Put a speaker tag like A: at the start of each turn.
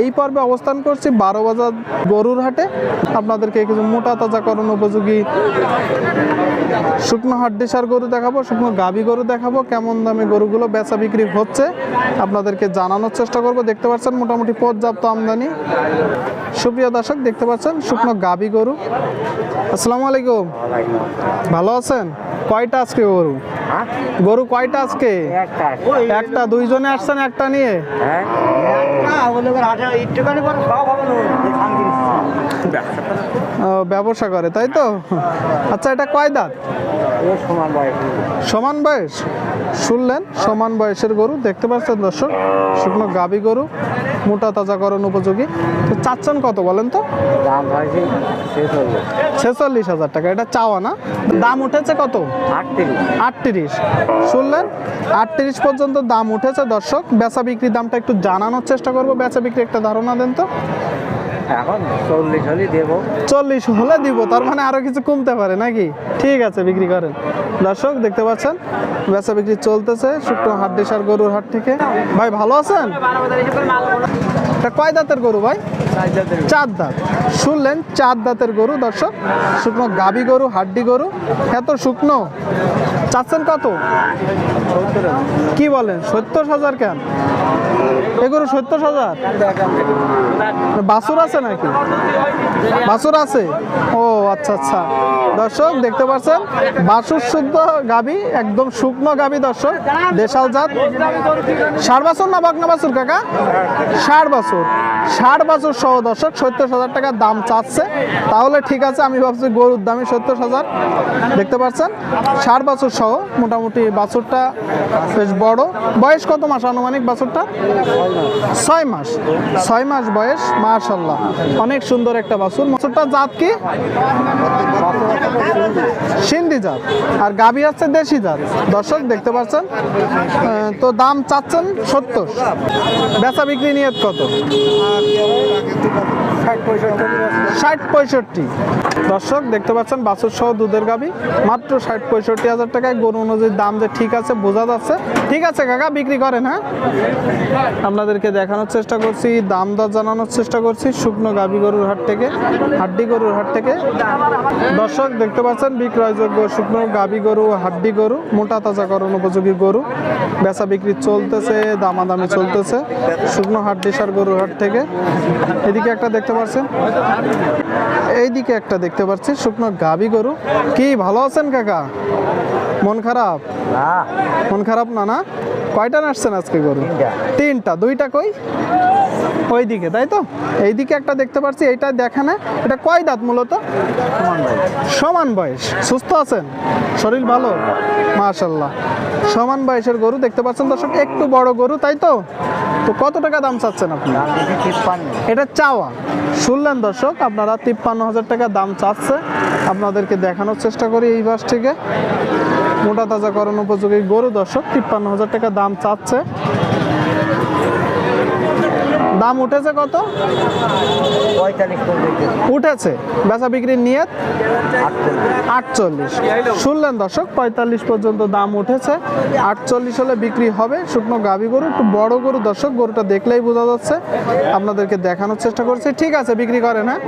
A: এই পর্বে অবস্থান করছি বারো বাজার গরুর হাটে। আপনাদেরকে কিছু মোটা তাজাকরণ উপযোগী শুকনো হাড্ডিসার গরু দেখাবো, শুকনো গাভী গরু দেখাবো, কেমন দামে গরুগুলো বেচা বিক্রি হচ্ছে আপনাদেরকে জানানোর চেষ্টা করব। দেখতে পাচ্ছেন মোটামুটি পর্যাপ্ত আমদানি। সুপ্রিয় দর্শক, দেখতে পাচ্ছেন শুকনো গাভী গরু। আসসালামু আলাইকুম। ভালো আছেন? কয়টা আজকে গরু?
B: হ্যাঁ?
A: গরু কয়টা আজকে?
B: একটা।
A: একটা দুইজনে আসছেন একটা নিয়ে?
B: হ্যাঁ। ব্যবসা করে
A: তাই তো? আচ্ছা এটা কয় দাঁত?
B: সমান বয়স।
A: সমান বয়স? শুনলেন সমান বয়সের গরু দেখতে পাচ্ছেন দর্শক শুকনো গাবি গরু মোটা তাজা তাজাকরণ উপযোগী। তো চাচ্ছেন কত বলেন তো? ছেচল্লিশ। হাজার টাকা এটা চাওয়া না? দাম উঠেছে কত?
B: আটত্রিশ।
A: শুনলেন? আটত্রিশ পর্যন্ত দাম উঠেছে দর্শক। বেচা বিক্রির দামটা একটু জানানোর চেষ্টা করব। বেচা বিক্রি একটা ধারণা দেন তো।
B: এখন চল্লিশ হলে দেবো।
A: চল্লিশ হলে দিব, তার মানে আরও কিছু কমতে পারে নাকি? ঠিক আছে, বিক্রি করেন। দর্শক, দেখতে পাচ্ছেন? বেচা বিক্রি চলতেছে, শুকনো হাট, দেশার গরুর হাট থেকে। ভাই, ভালো আছেন? এটা কয় দাঁতের গরু ভাই? চার দাঁত। শুনলেন, চার দাঁতের গরু, দর্শক? শুকনো গাবি গরু, হাড্ডি গরু, এত শুকনো? চাচ্ছেন কত? কি বলেন, সত্তর হাজার কেন? এ গরু সত্তর হাজার? বাছুর আছে নাকি? বাছুর আছে? ও আচ্ছা আচ্ছা। দর্শক, দেখতে পাচ্ছেন, বাছুর শুদ্ধ গাবি, একদম শুকনো গাবি দর্শক, দেশাল জাত। ষাট বাছুর না বাগনা বাছুর, কাকা? ষাট বাছুর। ষাট বাছুর সহ দর্শক, সত্তর হাজার টাকা দাম চাচ্ছে। তাহলে ঠিক আছে, আমি ভাবছি গরুর দামই সত্তর হাজার। দেখতে পাচ্ছেন ষাট বাছুর সহ মোটামুটি বাছুরটা বেশ বড়। বয়স কত মাস আনুমানিক বাছুরটা? ছয় মাস ছয় মাস বয়স মাশাল্লাহ অনেক সুন্দর একটা বাছুর। বাছুরটা জাত কি? সিন্ধি জাত। আর গাভী হচ্ছে দেশি জাত। দর্শক, দেখতে পাচ্ছেন? তো দাম চাচ্ছেন সত্তর। বেচা বিক্রি নিয়ে কত? ষাট পঁয়ষট্টি। দর্শক, দেখতে পাচ্ছেন, বাছুর সহ দুধের গাবি। মাত্র ষাট পঁয়ষট্টি হাজার টাকায় গরু অনুযায়ী দাম যে ঠিক আছে, বোঝা যাচ্ছে। ঠিক আছে কাকা, বিক্রি করেন হ্যাঁ? আপনাদেরকে দেখানোর চেষ্টা করছি, দাম দর জানানোর চেষ্টা করছি, শুকনো গাবি গরুর হাট থেকে, হাড্ডি গরুর হাট থেকে। দর্শক, দেখতে পাচ্ছেন, বিক্রয়যোগ্য শুকনো গাবি গরু, হাড্ডি গরু, মোটা তাজাকরণ উপযোগী গরু। বেচা বিক্রি চলতেছে, দামাদামি চলতেছে, শুকনো হাড্ডি সার গরুর হাট থেকে। এদিকে একটা দেখতে পাচ্ছেন এইদিকে একটা দেখতে পাচ্ছি শুকনো গাবি গরু। কি ভালো আছেন কাকা? মন খারাপ? মন খারাপ না না? কয়টা নাচছেন আজকে গরু?
B: তিনটা।
A: দুইটা কই? ওইদিকে তাই তো? এইদিকে একটা দেখতে পাচ্ছি এইটা দেখে না। এটা কয় দাঁত মূলত?
B: সমান বয়স।
A: সমান বয়স। সুস্থ আছেন? শরীর ভালো? মাশাল্লাহ সমান বয়সের গরু দেখতে পাচ্ছেন দর্শক একটু বড় গরু তাই তো? তো কত টাকা দাম চাচ্ছেন আপনি? এটা চাওয়া। শুনলেন দর্শক, আপনারা তিপ্পান্ন হাজার টাকা দাম চাচ্ছে। আপনাদেরকে দেখানোর চেষ্টা করি এই বাস থেকে। মোটা তাজাকরণ উপযোগী গরু দর্শক তিপ্পান্ন হাজার টাকা দাম চাচ্ছে। দাম উঠেছে কত? উঠেছে। বেচা বিক্রির নিয়ত? আটচল্লিশ। শুনলেন দর্শক পঁয়তাল্লিশ পর্যন্ত দাম উঠেছে। আটচল্লিশ হলে বিক্রি হবে। শুকনো গাভী গরু একটু বড় গরু দর্শক গরুটা দেখলেই বোঝা যাচ্ছে। আপনাদেরকে দেখানোর চেষ্টা করছি। ঠিক আছে বিক্রি করেন হ্যাঁ?